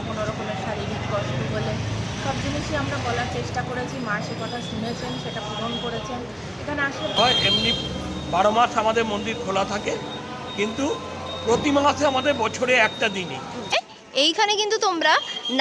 বা কোনো রকমের শারীরিক কষ্ট হলে সব জিনিসই আমরা বলার চেষ্টা করেছি। মা সে কথা শুনেছেন সেটা পূরণ করেছেন। এখানে আসলে হয় এমনি বারো মাস আমাদের মন্দির খোলা থাকে কিন্তু প্রতি মাসে আমাদের বছরে একটা দিনই। এইখানে কিন্তু তোমরা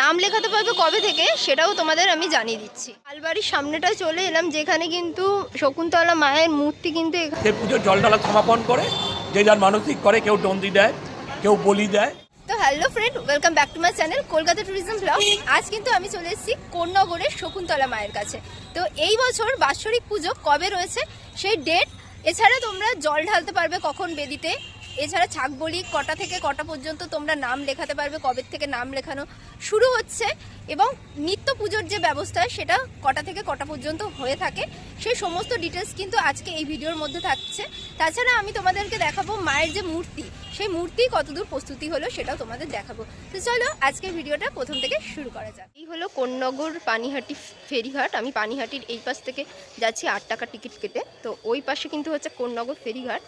নাম লেখাতে পারবে কবে থেকে সেটাও তোমাদের আমি জানিয়ে দিচ্ছি। আলবাড়ির সামনেটা চলে এলাম যেখানে কিন্তু শকুন্তলা মায়ের মূর্তি কিন্তু সে পুজো জলডালা সমাপন করে যে যার মানসিক করে কেউ ডন্দি দেয় কেউ বলি দেয়। Hello friend, welcome back to my channel Kolkata tourism blog. আজ কিন্তু আমি চলে এসেছি কোন্নগরের শকুন্তলা মায়ের কাছে। তো এই বছর বাৎসরিক পুজো কবে রয়েছে? সেই ডেট এছাড়া তোমরা জল ঢালতে পারবে কখন বেদিতে। এছাড়া ছাক বলি কটা থেকে কটা পর্যন্ত তোমরা নাম লেখাতে পারবে, কবে থেকে নাম লেখানো শুরু হচ্ছে এবং নিত্য পুজোর যে ব্যবস্থা সেটা কটা থেকে কটা পর্যন্ত হয়ে থাকে, সেই সমস্ত ডিটেলস কিন্তু আজকে এই ভিডিওর মধ্যে থাকছে। তাছাড়া আমি তোমাদেরকে দেখাবো মায়ের যে মূর্তি, সেই মূর্তি কতদূর প্রস্তুতি হলো সেটাও তোমাদের দেখাবো। তো চলো আজকের ভিডিওটা প্রথম থেকে শুরু করা যাক। এই হলো কোন্নগর পানিহাটি ফেরিঘাট। আমি পানিহাটির এই পাশ থেকে যাচ্ছি আট টাকা টিকিট কেটে। তো ওই পাশে কিন্তু হচ্ছে কোন্নগর ফেরিঘাট।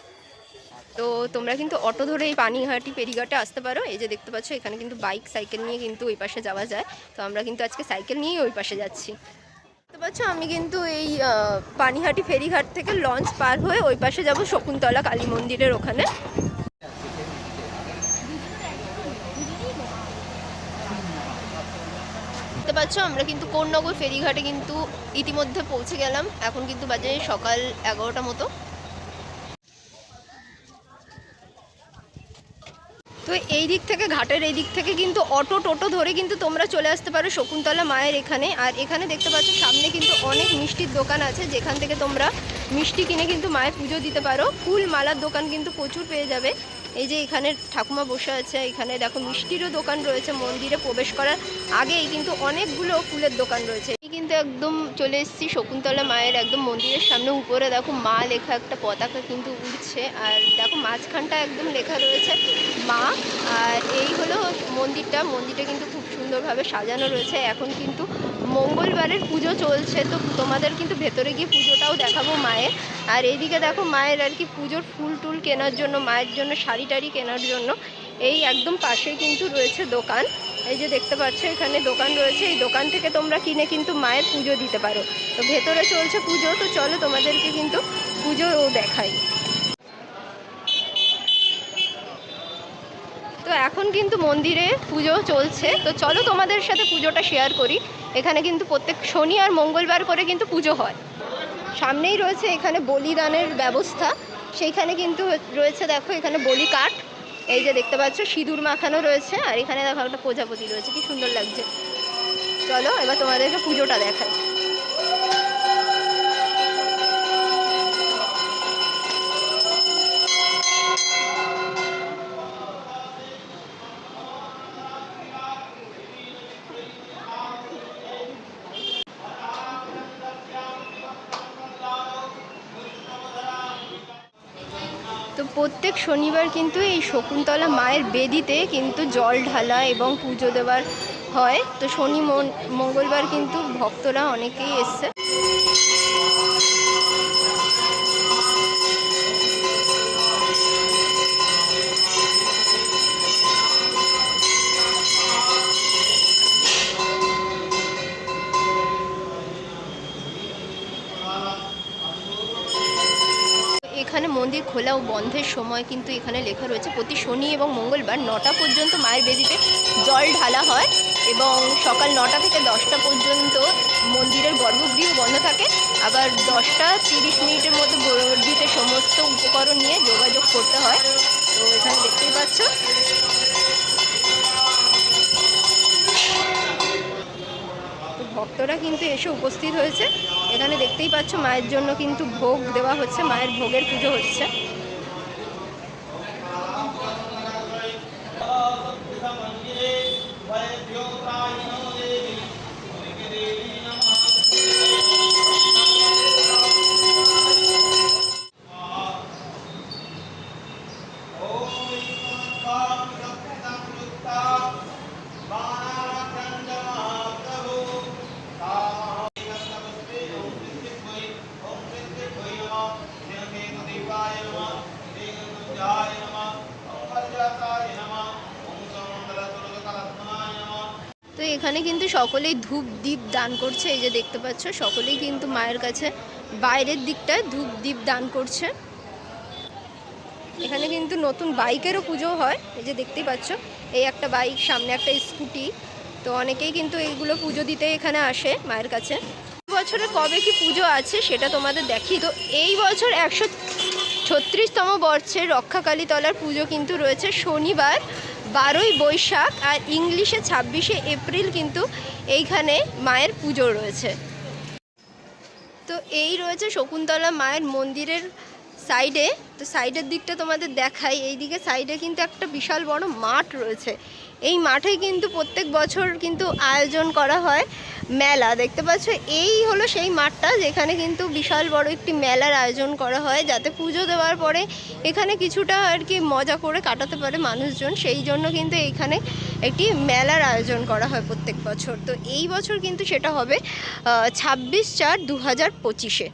তো তোমরা কিন্তু অটো ধরে এই পানিহাটি ফেরিঘাটে আসতে পারো। এই যে দেখতে পাচ্ছ, এখানে কিন্তু বাইক, সাইকেল নিয়ে কিন্তু ওই পাশে যাওয়া যায়। তো আমরা কিন্তু আজকে সাইকেল নিয়েই ওই পাশে যাচ্ছি। দেখতে পাচ্ছ, আমি কিন্তু এই পানিহাটি ফেরিঘাট থেকে লঞ্চ পার হয়ে ওই পাশে যাব শকুন্তলা কালী মন্দিরের ওখানে। দেখতে পাচ্ছ, আমরা কিন্তু কোন্নগর ফেরিঘাটে কিন্তু ইতিমধ্যে পৌঁছে গেলাম। এখন কিন্তু বাজে সকাল এগারোটা মতো। তো এই দিক থেকে, ঘাটের এই দিক থেকে কিন্তু অটো টোটো ধরে কিন্তু তোমরা চলে আসতে পারো শকুন্তলা মায়ের এখানে। আর এখানে দেখতে পাচ্ছ, সামনে কিন্তু অনেক মিষ্টির দোকান আছে। যেখান থেকে তোমরা মিষ্টি কিনে কিন্তু মায়ের পুজো দিতে পারো। ফুল মালার দোকান কিন্তু প্রচুর পেয়ে যাবে। এই যে এখানে ঠাকুমা বসে আছে, এখানে দেখো মিষ্টিরও দোকান রয়েছে, মন্দিরে প্রবেশ করার আগেই কিন্তু অনেকগুলো ফুলের দোকান রয়েছে। এই কিন্তু একদম চলে এসেছি শকুন্তলা মায়ের একদম মন্দিরের সামনে, উপরে দেখো মা লেখা একটা পতাকা কিন্তু উঠছে আর দেখো মাঝখানটা একদম লেখা রয়েছে মা, আর এই হলো মন্দিরটা মন্দিরটা কিন্তু খুব সুন্দরভাবে সাজানো রয়েছে। এখন কিন্তু মঙ্গলবারের পুজো চলছে, তো তোমাদের কিন্তু ভেতরে গিয়ে পুজোটাও দেখাবো মায়ের। আর এইদিকে দেখো মায়ের আর কি পুজোর ফুল টুল কেনার জন্য, মায়ের জন্য শাড়ি টাড়ি কেনার জন্য এই একদম পাশেই কিন্তু রয়েছে দোকান। এই যে দেখতে পাচ্ছ, এখানে দোকান রয়েছে। এই দোকান থেকে তোমরা কিনে কিন্তু মায়ের পুজো দিতে পারো। তো ভেতরে চলছে পুজো, তো চলো তোমাদেরকে কিন্তু পুজোও দেখাই। তো এখন কিন্তু মন্দিরে পুজো চলছে। তো চলো তোমাদের সাথে পুজোটা শেয়ার করি। এখানে কিন্তু প্রত্যেক শনি আর মঙ্গলবার করে কিন্তু পুজো হয়। সামনেই রয়েছে এখানে বলিদানের ব্যবস্থা। সেইখানে কিন্তু রয়েছে দেখো এখানে বলি কাঠ। এই যে দেখতে পাচ্ছ, সিঁদুর মাখানো রয়েছে আর এখানে দেখো একটা প্রজাপতি রয়েছে, কি সুন্দর লাগছে। চলো এবার তোমাদেরকে পুজোটা দেখাই। প্রত্যেক শনিবার কিন্তু এই শকুন্তলা মায়ের বেদিতে কিন্তু জল ঢালা এবং পুজো দেওয়ার হয়। তো শনি মঙ্গলবার কিন্তু ভক্তরা অনেকেই এসছে। খোলা ও বন্ধের সময় কিন্তু এখানে লেখা রয়েছে, প্রতি শনি এবং মঙ্গলবার নটা পর্যন্ত মায়ের বেদিতে জল ঢালা হয় এবং সকাল নটা থেকে দশটা পর্যন্ত মন্দিরের গর্ভগৃহ বন্ধ থাকে। আবার দশটা তিরিশ মিনিটের মতো গর্ভগৃহতে সমস্ত উপকরণ নিয়ে যোগাযোগ করতে হয়। তো এখানে দেখতেই পাচ্ছ। ভক্তরা কিন্তু এসে উপস্থিত হয়েছে। এখানে দেখতেই পাচ্ছ মায়ের জন্য কিন্তু ভোগ দেওয়া হচ্ছে মায়ের ভোগের পুজো হচ্ছে। এখানে কিন্তু সকলেই ধূপ দ্বীপ দান করছে, এই যে দেখতে পাচ্ছ, সকলেই কিন্তু মায়ের কাছে বাইরের দিকটায় ধূপ দ্বীপ দান করছে। এখানে কিন্তু নতুন বাইকেরও পুজো হয়, এই যে দেখতেই পাচ্ছ, এই একটা বাইক, সামনে একটা স্কুটি, তো অনেকেই কিন্তু এইগুলো পুজো দিতে এখানে আসে মায়ের কাছে। বছরে কবে কি পুজো আছে সেটা তোমাদের দেখি তো এই বছর একশো ছত্রিশতম বর্ষের রক্ষাকালী তলার পুজো কিন্তু রয়েছে শনিবার বারোই বৈশাখ আর ইংলিশে ছাব্বিশে এপ্রিল কিন্তু এইখানে মায়ের পুজো রয়েছে। তো এই রয়েছে শকুন্তলা মায়ের মন্দিরের সাইডে তো সাইডের দিকটা তোমাদের দেখাই। এইদিকে সাইডে কিন্তু একটা বিশাল বড় মাঠ রয়েছে। এই মাঠে কিন্তু প্রত্যেক বছর কিন্তু আয়োজন করা হয় মেলা। দেখতে পাচ্ছ এই হলো সেই মাঠটা যেখানে কিন্তু বিশাল বড় একটি মেলার আয়োজন করা হয় যাতে পুজো দেওয়ার পরে এখানে কিছুটা আর কি মজা করে কাটাতে পারে মানুষজন। সেই জন্য কিন্তু এইখানে একটি মেলার আয়োজন করা হয় প্রত্যেক বছর। তো এই বছর কিন্তু সেটা হবে ছাব্বিশ চার দু হাজার পঁচিশে।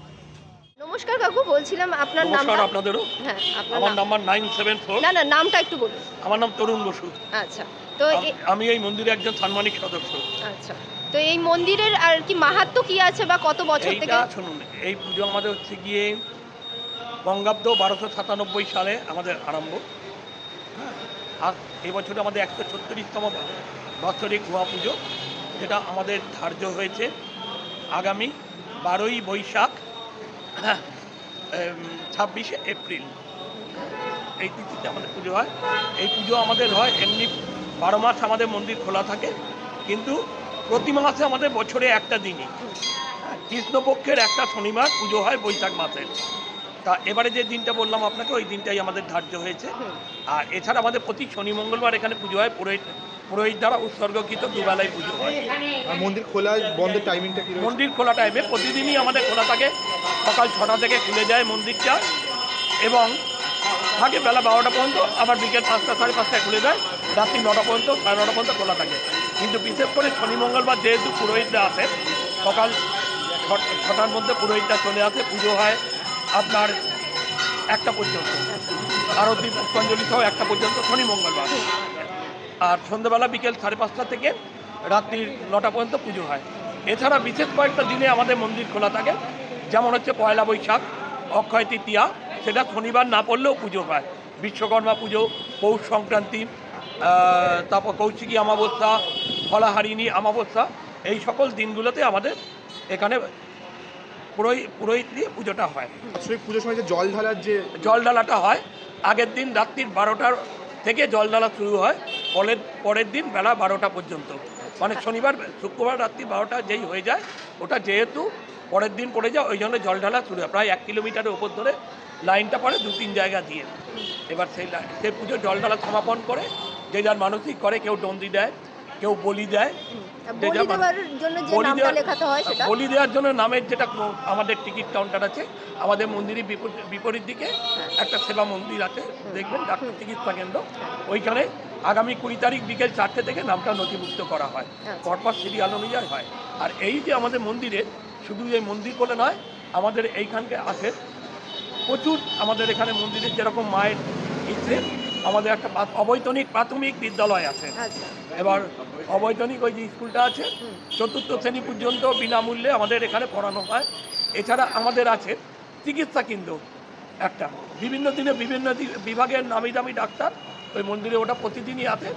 নমস্কার কাকু বলছিলাম আপনার নাম আপনাদেরও? হ্যাঁ আপনার আমার নাম্বার নাইন সেভেন ফোর। না না নামটা একটু বলুন। আমার নাম তরুণ বসু। আচ্ছা। তো আমি এই মন্দিরে একজন সাম্মানিক সদস্য। আচ্ছা। তো এই মন্দিরের আর কি মাহাত্ম্য কি আছে বা কত বছর থেকে? শুনুন এই পুজো আমাদের হচ্ছে গিয়ে বঙ্গাব্দ বারোশো সাতানব্বই সালে আমাদের আরম্ভ। হ্যাঁ? আর এই বছরে আমাদের একশো ছত্রিশতম বাৎসরিক মহা পুজো যেটা আমাদের ধার্য হয়েছে আগামী বারোই বৈশাখ হ্যাঁ ছাব্বিশে এপ্রিল। এই তিথিতে আমাদের পুজো হয়। এই পুজো আমাদের হয় এমনি বারো মাস আমাদের মন্দির খোলা থাকে কিন্তু প্রতি মাসে আমাদের বছরে একটা দিনই। হ্যাঁ, কৃষ্ণপক্ষের একটা শনিবার পুজো হয় বৈশাখ মাসে তা এবারে যে দিনটা বললাম আপনাকে ওই দিনটাই আমাদের ধার্য হয়েছে। আর এছাড়া আমাদের প্রতি শনি মঙ্গলবার এখানে পুজো হয় পুরোহিত পুরোহিত দ্বারা উৎসর্গকৃত দুবেলায় পুজো হয়। আর মন্দির খোলা বন্ধের টাইমিংটা কি মন্দির খোলা টাইমে প্রতিদিনই আমাদের খোলা থাকে। সকাল ছটা থেকে খুলে যায় মন্দিরটা। এবং থাকে বেলা বারোটা পর্যন্ত আবার বিকেল পাঁচটা সাড়ে পাঁচটায় খুলে যায়। রাত্রি নটা পর্যন্ত সাড়ে নটা পর্যন্ত খোলা থাকে। কিন্তু বিশেষ করে শনি মঙ্গলবার যেহেতু পুরোহিতরা আসে সকাল ছটার মধ্যে পুরোহিতরা চলে আসে, পুজো হয় আপনার একটা পর্যন্ত। আরতি, পুষ্পাঞ্জলি সহ একটা পর্যন্ত শনি মঙ্গলবার আর সন্ধ্যাবেলা বিকেল সাড়ে পাঁচটা থেকে রাত্রি নটা পর্যন্ত পুজো হয়। এছাড়া বিশেষ কয়েকটা দিনে আমাদের মন্দির খোলা থাকে, যেমন হচ্ছে পয়লা বৈশাখ, অক্ষয় তৃতীয়া, সেটা শনিবার না পড়লেও পুজো হয়। বিশ্বকর্মা পুজো, পৌষ সংক্রান্তি তারপর কৌশিকী অমাবস্যা ফলাহারিণী অমাবস্যা এই সকল দিনগুলোতে আমাদের এখানে পুরোহিত পুরোহিত দিয়ে পুজোটা হয়। আসলে পুজোর সময় যে জল ঢালার যে জল ঢালাটা হয় আগের দিন রাত্রির বারোটার থেকে জল ঢালা শুরু হয় পরের পরের দিন বেলা বারোটা পর্যন্ত। মানে শনিবার শুক্রবার রাত্রি বারোটা যেই হয়ে যায় ওটা যেহেতু পরের দিন পড়ে যায় ওই জন্য জল ঢালা শুরু হয়। প্রায় এক কিলোমিটারের ওপর ধরে লাইনটা পড়ে দু তিন জায়গা দিয়ে। এবার সেই সেই পুজো জল ঢালা সমাপন করে যে যার মানসিক করে কেউ ডন্দি দেয় কেউ বলি দেয়। বলি দেওয়ার জন্য নামের যেটা আমাদের টিকিট কাউন্টার আছে আমাদের মন্দিরের বিপরীত বিপরীত দিকে একটা সেবা মন্দির আছে দেখবেন ডাক্তার চিকিৎসা কেন্দ্র। ওইখানে আগামী কুড়ি তারিখ বিকেল চারটে থেকে নামটা নথিভুক্ত করা হয়। আচ্ছা। পরপর সিরিয়াল অনুযায়ী হয় আর এই যে আমাদের মন্দিরে শুধু এই মন্দির বলে নয় আমাদের এইখানকে আছে প্রচুর আমাদের এখানে মন্দিরে যেরকম মায়ের ইচ্ছে আমাদের একটা অবৈতনিক প্রাথমিক বিদ্যালয় আছে। আচ্ছা। এবার অবৈতনিক ওই যে স্কুলটা আছে চতুর্থ শ্রেণি পর্যন্ত বিনামূল্যে আমাদের এখানে পড়ানো হয়। এছাড়া আমাদের আছে চিকিৎসা কেন্দ্র একটা। বিভিন্ন দিনে বিভিন্ন বিভাগের নামি দামি ডাক্তার ওই মন্দিরে ওটা প্রতিদিনই আছে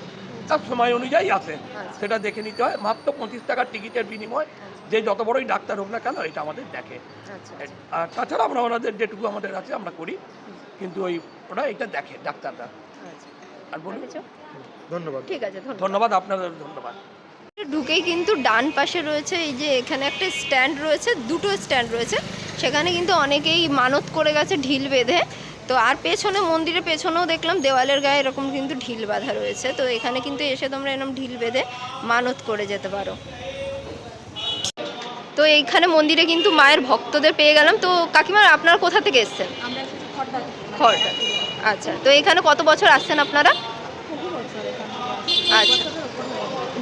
তার সময় অনুযায়ী আছে। আচ্ছা। সেটা দেখে নিতে হয়। মাত্র পঁচিশ টাকার টিকিটের বিনিময়। যে যত বড়ই ডাক্তার হোক না কেন এটা আমাদের দেখে। আচ্ছা আর তাছাড়া আমরা ওনাদের যেটুকু আমাদের আছে আমরা করি। কিন্তু ওই ওরা এটা দেখে ডাক্তাররা। আচ্ছা। আর বলুন। ধন্যবাদ। ঠিক আছে ধন্যবাদ। ধন্যবাদ আপনাদের ধন্যবাদ। ঢুকেই কিন্তু ডান পাশে রয়েছে এই যে এখানে একটা স্ট্যান্ড রয়েছে দুটো স্ট্যান্ড রয়েছে। সেখানে কিন্তু অনেকেই মানত করে গেছে ঢিল বেঁধে। তো আর পেছনে মন্দিরের পেছনেও দেখলাম দেওয়ালের গায়ে এরকম কিন্তু ঢিল বাঁধা রয়েছে। তো এখানে কিন্তু এসে তোমরা এরকম ঢিল বেঁধে মানত করে যেতে পারো। তো এইখানে মন্দিরে কিন্তু মায়ের ভক্তদের পেয়ে গেলাম। তো কাকিমা আপনারা কোথা থেকে এসছেন? আচ্ছা তো এখানে কত বছর আসছেন আপনারা। আচ্ছা। হয়ে।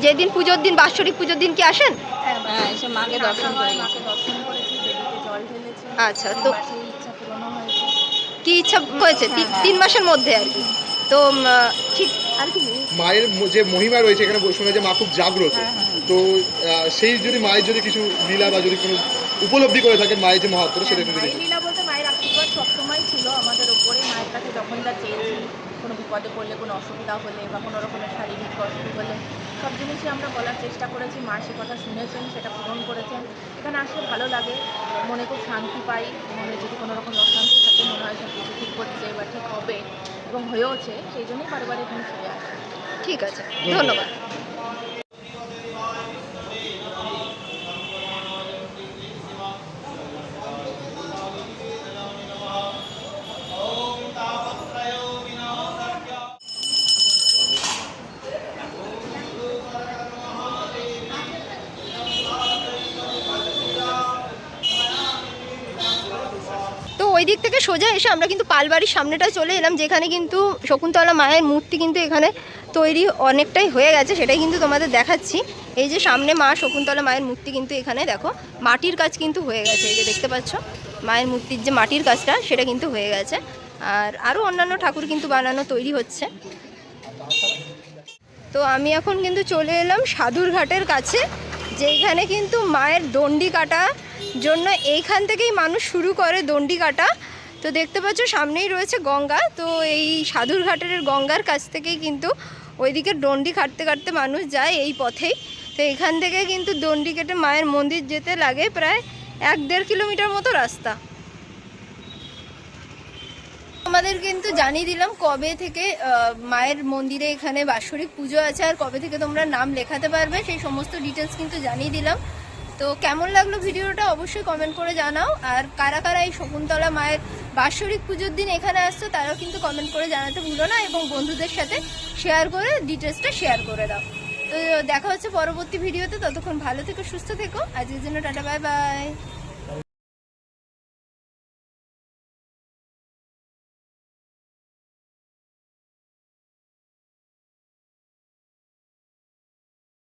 যেদিন পুজোর দিন বাৎসরিক পুজোর দিন কি আসেন? আচ্ছা এসে কি ইচ্ছা হয়েছে তিন- তিন মাসের মধ্যে আর কি। তো ঠিক আর কি। মায়ের যে মহিমা রয়েছে এখানে শোনা যে মা খুব জাগ্রত। হ্যাঁ, হ্যাঁ। তো সেই যদি মায়ের যদি কিছু লীলা বা যদি কোনো উপলব্ধি করে থাকেন মায়ের যে মহাত্ম সেটা একটু যদি লীলা বলতে মায়ের আশীর্বাদ সবসময় ছিল আমাদের উপরে। মায়ের কাছে যখন যা চেয়েছি বিপদে পড়লে কোনো অসুবিধা হলে বা কোনো রকমের শারীরিক কষ্ট হলে সব জিনিসই আমরা বলার চেষ্টা করেছি। মা সে কথা শুনেছেন সেটা পূরণ করেছেন। এখানে আসলে ভালো লাগে মনে খুব শান্তি পাই। মনে যদি কোনো রকম অশান্তি থাকে মনে হয় সব কিছু ঠিক হচ্ছে বা ঠিক হবে এবং হয়েওছে সেই জন্যই বারবার এখানে ফিরে আসি। ঠিক আছে ধন্যবাদ। দিক থেকে সোজা এসে আমরা কিন্তু পালবাড়ির সামনেটা চলে এলাম, যেখানে কিন্তু শকুন্তলা মায়ের মূর্তি কিন্তু এখানে তৈরি অনেকটাই হয়ে গেছে, সেটাই কিন্তু তোমাদের দেখাচ্ছি। এই যে সামনে মা শকুন্তলা মায়ের মূর্তি কিন্তু এখানে দেখো, মাটির কাজ কিন্তু হয়ে গেছে, এই যে দেখতে পাচ্ছ, মায়ের মূর্তির যে মাটির কাজটা সেটা কিন্তু হয়ে গেছে। আর আরও অন্যান্য ঠাকুর কিন্তু বানানো তৈরি হচ্ছে। তো আমি এখন কিন্তু চলে এলাম সাধুর ঘাটের কাছে, যেইখানে কিন্তু মায়ের দণ্ডি কাটা জন্য এইখান থেকেই মানুষ শুরু করে দণ্ডি কাটা তো দেখতে পাচ্ছ, সামনেই রয়েছে গঙ্গা। তো এই সাধুর ঘাটের গঙ্গার কাছ থেকেই কিন্তু ওইদিকে দণ্ডি কাটতে কাটতে মানুষ যায় এই পথেই। তো এখান থেকে কিন্তু দণ্ডি কেটে মায়ের মন্দির যেতে লাগে প্রায় এক দেড় কিলোমিটার মতো রাস্তা। আমাদের কিন্তু জানিয়ে দিলাম কবে থেকে মায়ের মন্দিরে এখানে বাৎসরিক পুজো আছে আর কবে থেকে তোমরা নাম লেখাতে পারবে, সেই সমস্ত ডিটেলস কিন্তু জানিয়ে দিলাম। তো কেমন লাগল ভিডিওটা অবশ্যই কমেন্ট করে জানাও। আর কারা কারা এই শকুন্তলা মায়ের বাৎসরিক পুজোর দিন এখানে আসছো, তারাও কিন্তু কমেন্ট করে জানাতে ভুলো না এবং বন্ধুদের সাথে শেয়ার করে ডিটেলসটা শেয়ার করে দাও। তো দেখা হচ্ছে পরবর্তী ভিডিওতে ততক্ষণ ভালো থেকো, সুস্থ থেকো। আজকের জন্য টাটা বাই বাই